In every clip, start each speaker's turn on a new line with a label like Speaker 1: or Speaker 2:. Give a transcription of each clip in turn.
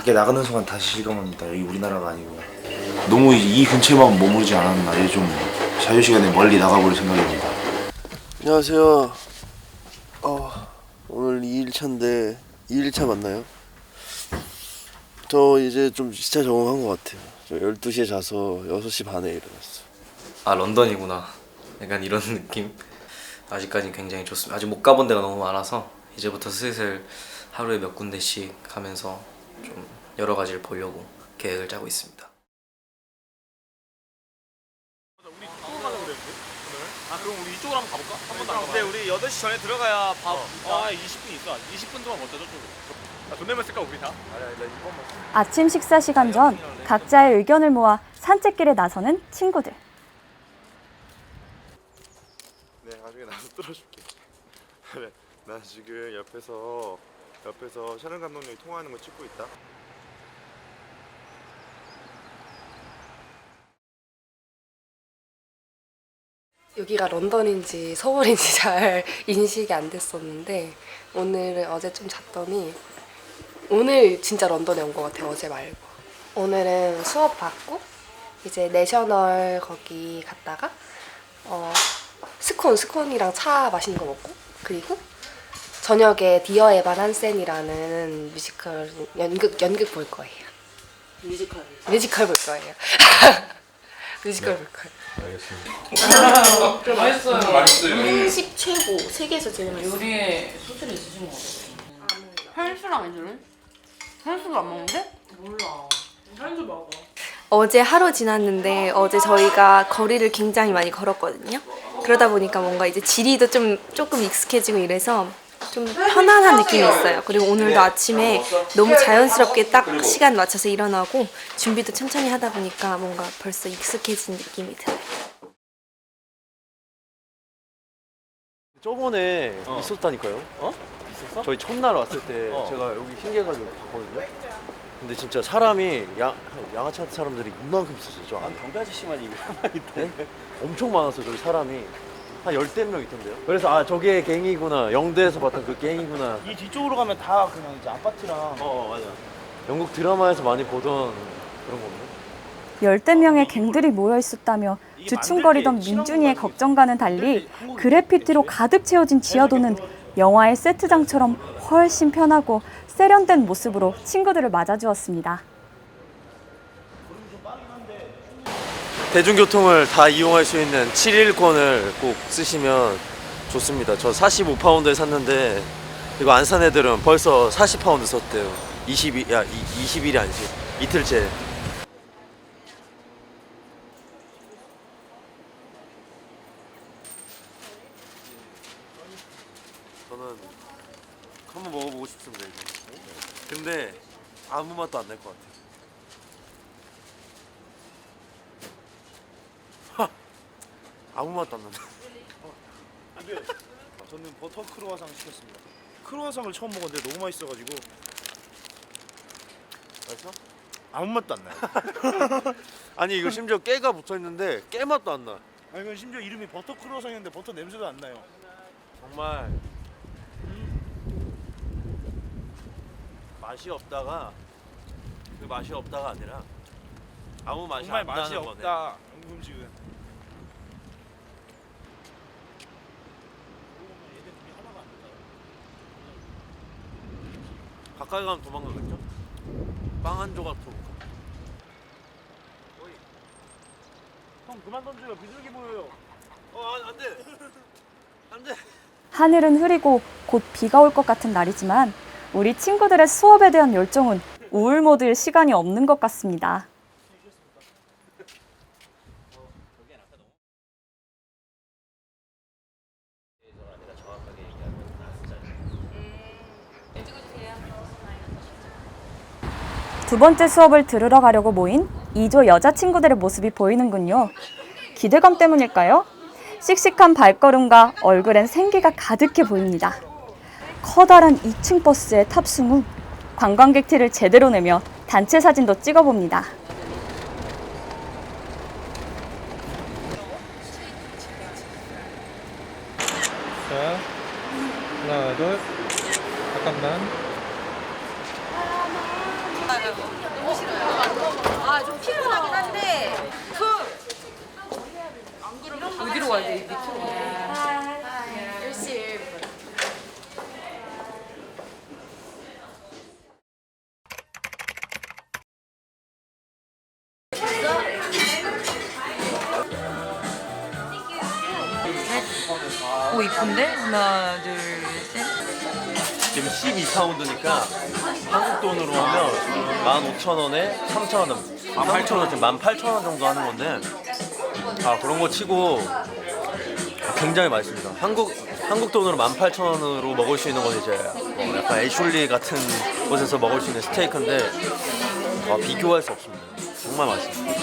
Speaker 1: 밖에 나가는 순간 다시 실감합니다. 여기 우리나라가 아니고 너무 이 근처에만 머무르지 않았나. 이제 좀 자유 시간에 멀리 나가볼 생각입니다.
Speaker 2: 안녕하세요. 어, 오늘 2일차인데 2일차 맞나요? 저 이제 좀 시차 적응한 것 같아요. 저 12시에 자서 6시 반에 일어났어.
Speaker 3: 아 런던이구나 약간 이런 느낌 아직까지 굉장히 좋습니다 아직 못 가본 데가 너무 많아서 이제부터 슬슬 하루에 몇 군데씩 가면서 좀 여러 가지를 보려고 계획을 짜고 있습니다.
Speaker 4: 아 그럼 우리 이쪽으로 한번 가볼까? 한 번도 안 근데 우리 8시 전에 들어가야 밥 아, 20분 있어. 20분 동안 걷자 저쪽으로. 아, 돈 내면 쓸까 우리 다?
Speaker 5: 아침 식사 시간 전 각자의 의견을 모아 산책길에 나서는 친구들.
Speaker 2: 네, 나중에 나도 뚫어줄게. 그래, 나 지금 옆에서 옆에서 샤론 감독님이 통화하는 거 찍고 있다.
Speaker 6: 여기가 런던인지 서울인지 잘 인식이 안 됐었는데 오늘은 어제 좀 잤더니 오늘 진짜 런던에 온 것 같아요 어제 말고 오늘은 수업 받고 이제 내셔널 거기 갔다가 어 스콘 스콘이랑 차 마시는 거 먹고 그리고 저녁에 디어 에반 한센이라는 뮤지컬 연극 연극 볼 거예요 뮤지컬 뮤지컬 볼 거예요 뮤지컬 볼 거예요
Speaker 7: 한식 최고 세계에서 제일 맛있어.
Speaker 8: 요리에 소질이 있으신 것 같아요. 현수랑 애들은? 현수도 안 먹는데? 몰라. 현수 먹어.
Speaker 6: 어제 하루 지났는데 어제 저희가 거리를 굉장히 많이 걸었거든요. 그러다 보니까 뭔가 이제 지리도 좀 조금 익숙해지고 이래서 좀 편안한 느낌이 있어요. 그리고 오늘도 아침에 너무 자연스럽게 딱 시간 맞춰서 일어나고 준비도 천천히 하다 보니까 뭔가 벌써 익숙해진 느낌이 들어요.
Speaker 9: 저번에 있었다니까요. 어? 있었어? 저희 첫날 왔을 때 제가 여기 신기해가지고 봤거든요. 근데 진짜 사람이 양 양아치 사람들이 이만큼 있었어요. 저 안에.
Speaker 4: 경비 아저씨만 이거
Speaker 9: 네? 엄청 많았어요. 저기 사람이 한 열댓 명 있던데요. 그래서 아 저게 갱이구나. 영대에서 봤던 그 갱이구나.
Speaker 4: 이 뒤쪽으로 가면 다 그냥 이제 아파트랑
Speaker 9: 어 맞아. 영국 드라마에서 많이 보던 그런 건데.
Speaker 5: 열댓 명의 갱들이 모여 있었다며 주춤거리던 민준이의 걱정과는 달리 그래피티로 가득 채워진 지하도는 영화의 세트장처럼 훨씬 편하고 세련된 모습으로 친구들을 맞아주었습니다.
Speaker 9: 대중교통을 다 이용할 수 있는 7일권을 꼭 쓰시면 좋습니다. 저 45파운드에 샀는데 이거 안 산 애들은 벌써 40파운드 썼대요. 20일, 야, 20일이 아니지. 이틀째. 저는 한번 먹어보고 싶습니다, 이거. 근데 아무 맛도 안 날 것 같아요. 아무 맛도 안 난다.
Speaker 4: 저는 버터 크로와상 시켰습니다 크로와상을 처음 먹었는데 너무 맛있어가지고
Speaker 9: 맛있어?
Speaker 4: 아무 맛도 안 나요
Speaker 9: 아니 이거 심지어 깨가 붙어 있는데 깨 맛도 안 나.
Speaker 4: 아니 이건 심지어 이름이 버터 크로와상인데 버터 냄새도 안 나요
Speaker 9: 정말 맛이 없다가 그 맛이 없다가 아니라 아무 맛이
Speaker 4: 정말
Speaker 9: 안
Speaker 4: 맛이
Speaker 9: 나는 거네.
Speaker 4: 없다 영국 음식은
Speaker 9: 가까이 가면 도망가겠죠? 빵 한 조각 더 먹어.
Speaker 4: 형 그만 던져요 비둘기 보여요
Speaker 9: 어, 안, 안 돼. 안 돼.
Speaker 5: 하늘은 흐리고 곧 비가 올 것 같은 날이지만 우리 친구들의 수업에 대한 열정은 우울 모드일 시간이 없는 것 같습니다. 두 번째 수업을 들으러 가려고 모인 2조 여자친구들의 모습이 보이는군요. 기대감 때문일까요? 씩씩한 발걸음과 얼굴엔 생기가 가득해 보입니다. 커다란 2층 버스에 탑승 후 관광객 티를 제대로 내며 단체 사진도 찍어봅니다.
Speaker 10: 자, 하나, 둘, 잠깐만.
Speaker 8: 너무 싫어요. 아, 좀 피곤하긴 한데. 어디로 가야 돼? 밑으로. 열심히.
Speaker 11: 오 이쁜데? 하나 둘 셋.
Speaker 9: 지금 12파운드니까 한국 돈으로 하면 15,000원에 3,000원, 18,000원, 지금 18,000원 정도 하는 건데 아 그런 거 치고 굉장히 맛있습니다. 한국 한국 돈으로 18,000원으로 먹을 수 있는 건 이제 뭐 약간 애슐리 같은 곳에서 먹을 수 있는 스테이크인데 아, 비교할 수 없습니다. 정말 맛있습니다.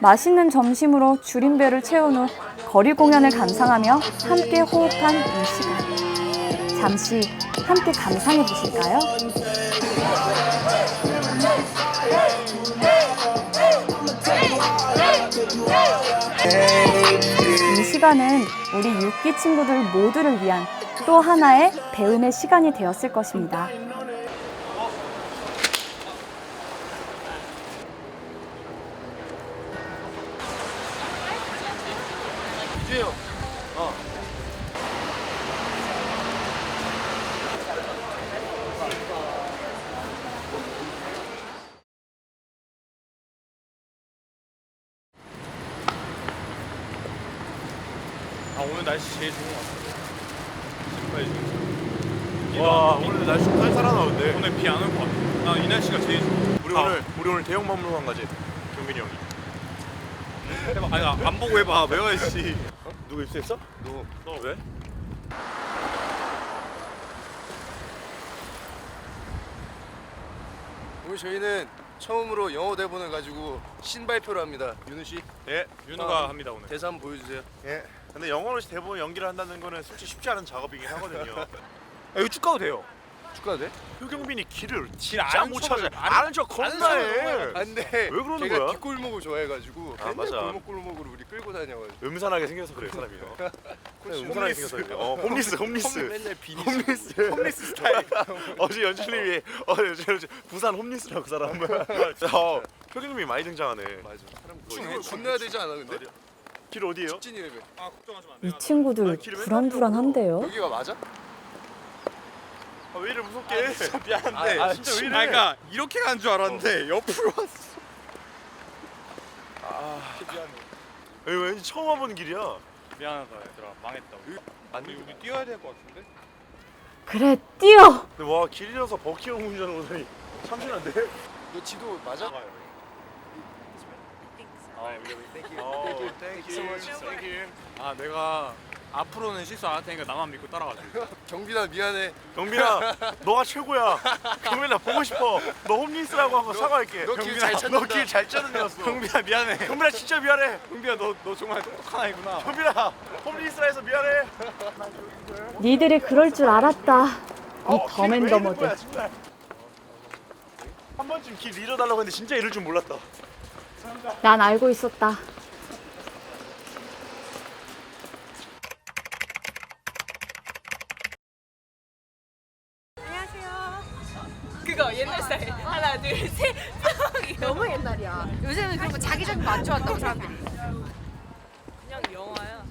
Speaker 5: 맛있는 점심으로 줄인 배를 채운 후 거리 공연을 감상하며 함께 호흡한 이 시간. 잠시 함께 감상해 보실까요? 이 시간은 우리 육기 친구들 모두를 위한 또 하나의 배움의 시간이 되었을 것입니다.
Speaker 4: 아 오늘 날씨 제일 좋은 것 같아. 신발
Speaker 2: 와 오늘 날씨 쌀쌀하나는데
Speaker 4: 오늘 비 안 올 것 같아. 난이 날씨가 제일 좋아.
Speaker 2: 우리 오늘 우리 오늘 대형 박물관 가지 경빈이 형이
Speaker 4: 해봐. 아니 나안 보고 해봐. 외워야지.
Speaker 2: 누구 입수했어? 누구?
Speaker 4: 너 왜?
Speaker 12: 오늘 저희는 처음으로 영어 대본을 가지고 신발표를 합니다. 윤우
Speaker 2: 씨예
Speaker 4: 윤우가
Speaker 12: 아.
Speaker 4: 합니다 오늘.
Speaker 12: 대사 한번 보여주세요.
Speaker 2: 예. 근데 영어로 대본 연기를 한다는 거는 솔직히 쉽지 않은 작업이긴 하거든요. 아, 이거 쭉 가도 돼요.
Speaker 12: 축하도 돼?
Speaker 2: 효경빈이 길을
Speaker 4: 길
Speaker 2: 진짜 못
Speaker 4: 척을-
Speaker 2: 찾아.
Speaker 4: 아는-
Speaker 2: 아는 척 겁나 해.
Speaker 12: 안돼.
Speaker 2: 왜 그러는
Speaker 12: 걔가
Speaker 2: 거야?
Speaker 12: 뒷골목을 좋아해가지고
Speaker 2: 아,
Speaker 12: 맨날
Speaker 2: 맞아.
Speaker 12: 골목골목으로 우리 끌고 다녀가지고.
Speaker 2: 음산하게 생겨서 그래 사람이.
Speaker 12: 홈리스.
Speaker 2: 음산하게 생겨서 그래. 어, 홈리스 홈리스.
Speaker 12: 맨날 비니.
Speaker 2: 홈리스 홈리스 스타일. 어제 연출님이 어제 연출 부산 홈리스라고 그 사람. 어, 효경빈이 많이 등장하네.
Speaker 12: 맞아. 사람 춤 건너야 되지 않아 근데?
Speaker 2: 길 어디예요?
Speaker 4: 아 걱정하지 마.
Speaker 5: 이 친구들 불안불안한데요.
Speaker 12: 여기가 맞아?
Speaker 2: 아, 왜 이래 무섭게? 해?
Speaker 4: 미안한데.
Speaker 2: 아, 아, 진짜 왜 이래?
Speaker 4: 아니, 그러니까 이렇게 간 줄 알았는데 옆으로 왔어.
Speaker 2: 여기 왠지 처음 와보는 길이야.
Speaker 4: 미안하다 얘들아. 망했다. 우리. 우리 우리 뛰어야 될 것 같은데.
Speaker 5: 그래, 뛰어!
Speaker 2: 근데 와 길이라서 버킹 운전을 오다니 참신한데?
Speaker 12: 너 지도 맞아?
Speaker 2: 아, 땡큐. 땡큐.
Speaker 4: 아 내가 앞으로는 실수 안 할 테니까 나만 믿고 따라가줘.
Speaker 12: 경빈아 미안해.
Speaker 2: 경빈아, 너가 최고야. 경빈아 보고 싶어. 너 홈리스라고 하고 사과할게.
Speaker 12: 너 길 잘 찾는다.
Speaker 2: 너길 잘 찾는 애였어.
Speaker 4: 경비야 미안해.
Speaker 2: 경빈아 진짜 미안해.
Speaker 4: 경비야 너너 정말 똑똑한 아이구나.
Speaker 2: 경빈아, 홈리스라 해서 미안해.
Speaker 5: 니들이 그럴 줄 알았다. 이
Speaker 2: 어, 길왜 이런
Speaker 5: 더맨더머들.
Speaker 2: 정말. 한 번쯤 길 잃어달라고 했는데 진짜 이럴 줄 몰랐다.
Speaker 5: 난 알고 있었다.
Speaker 8: 그거 옛날 스타일. 하나, 둘, 셋. 너무 옛날이야. 요새는 그런 거 거안 좋아한다고 사람들이. 그냥 영화야.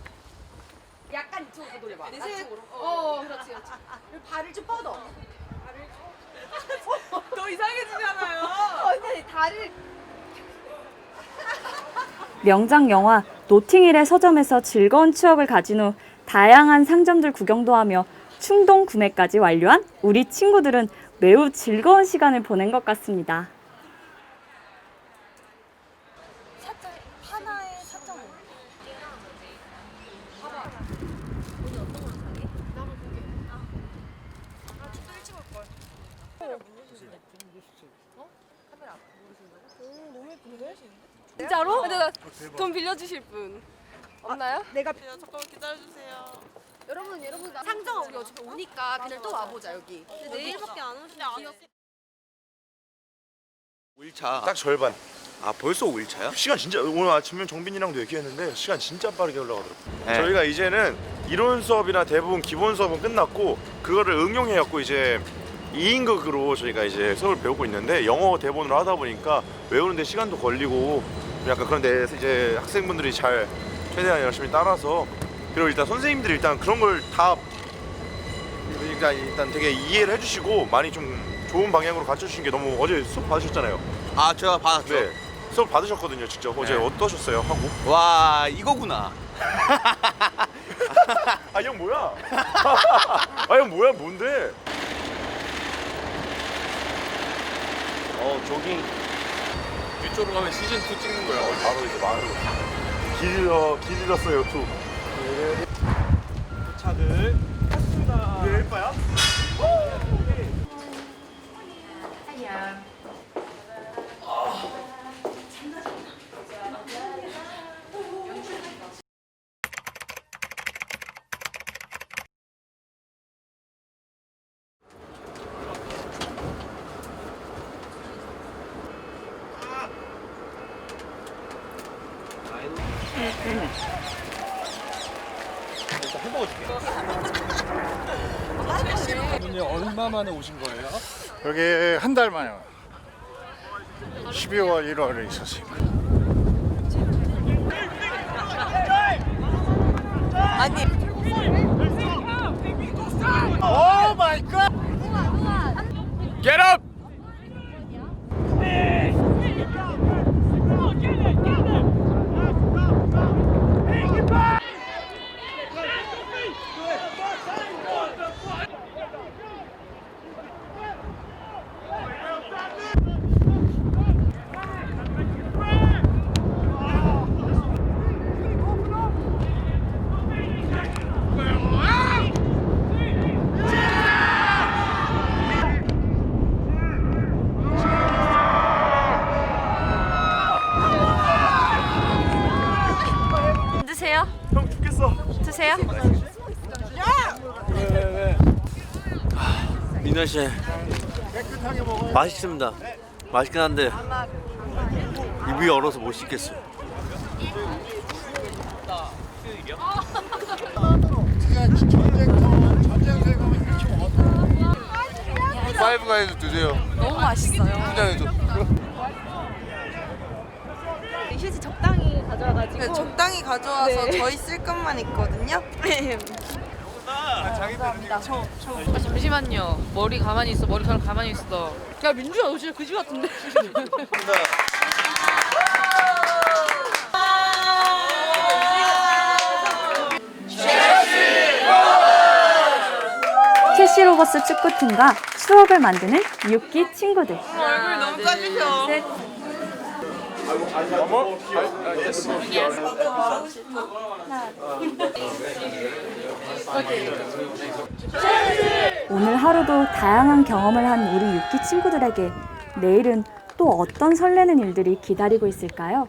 Speaker 8: 약간 이쪽으로 돌려봐. 이쪽으로. 어, 그렇지, 그렇지. 그리고 발을 좀 뻗어. 발을 좀. 더 이상해지잖아요. 언니 다리를.
Speaker 5: 명작 영화 노팅힐의 서점에서 즐거운 추억을 가진 후 다양한 상점들 구경도 하며 충동 구매까지 완료한 우리 친구들은 매우 즐거운 시간을 보낸 것 같습니다.
Speaker 8: 하나에 4.5. 진짜로? 근데 나 돈 빌려주실 분 없나요? 내가 잠깐만 기다려주세요. 여러분 여러분 상정아 우리 어차피 오니까 그냥 또 와보자 여기. 근데 내일밖에 안 오시면
Speaker 2: 1차. 딱 절반.
Speaker 12: 아 벌써 5일차야?
Speaker 2: 시간 진짜 오늘 아침에 정빈이랑도 얘기했는데 시간 진짜 빠르게 흘러가더라고.
Speaker 12: 네.
Speaker 2: 저희가 이제는 이론 수업이나 대부분 기본 수업은 끝났고 그거를 응용해 갖고 이제 2인극으로 저희가 이제 수업을 배우고 있는데 영어 대본으로 하다 보니까 외우는데 시간도 걸리고 약간 그런데 이제 학생분들이 잘 최대한 열심히 따라서 그리고 일단 선생님들이 일단 그런 걸 다 일단, 일단 되게 이해를 해주시고 많이 좀 좋은 방향으로 가르쳐 주신 게 너무 어제 수업 받으셨잖아요.
Speaker 12: 아 제가 받았죠.
Speaker 2: 네. 수업 받으셨거든요, 직접. 어제
Speaker 12: 네.
Speaker 2: 어떠셨어요? 하고?
Speaker 12: 와 이거구나.
Speaker 2: 아, 형 뭐야? 아, 형 뭐야? 뭔데?
Speaker 4: 어 조깅 이쪽으로 가면 시즌 2 찍는 거야.
Speaker 2: 바로 이제 말을 길어 길었어요 투.
Speaker 4: 차들 탔습니다. 우 리 엘바야?
Speaker 10: 분이 얼마 만에 오신 거예요?
Speaker 13: 여기 한 달 만에 와요. 12월 1월에 있었으니까.
Speaker 11: 아니
Speaker 13: 오 마이 갓!
Speaker 4: Get up!
Speaker 8: 드세요.
Speaker 2: 형 죽겠어.
Speaker 8: 드세요.
Speaker 9: 민현 씨 맛있습니다. 맛있긴 한데 입이 얼어서 못 씻겠어요.
Speaker 12: 파이브 가이드 드세요.
Speaker 8: 너무 맛있어요.
Speaker 12: 분장해줘.
Speaker 8: 휴지 적당히 가져와가지고.
Speaker 11: 네, 적당히 가져와서
Speaker 8: 네.
Speaker 11: 저희 쓸 것만 있거든요.
Speaker 8: 아, 잠시만요. 머리 가만히 있어. 머리카락 가만히 있어. 야 민주야 너 진짜 그지 같은데.
Speaker 5: 캐시 로버스 축구팀과 추억을 만드는 유키 친구들.
Speaker 11: 얼굴 너무 까주셔.
Speaker 5: 오늘 하루도 다양한 경험을 한 우리 유키 친구들에게 내일은 또 어떤 설레는 일들이 기다리고 있을까요?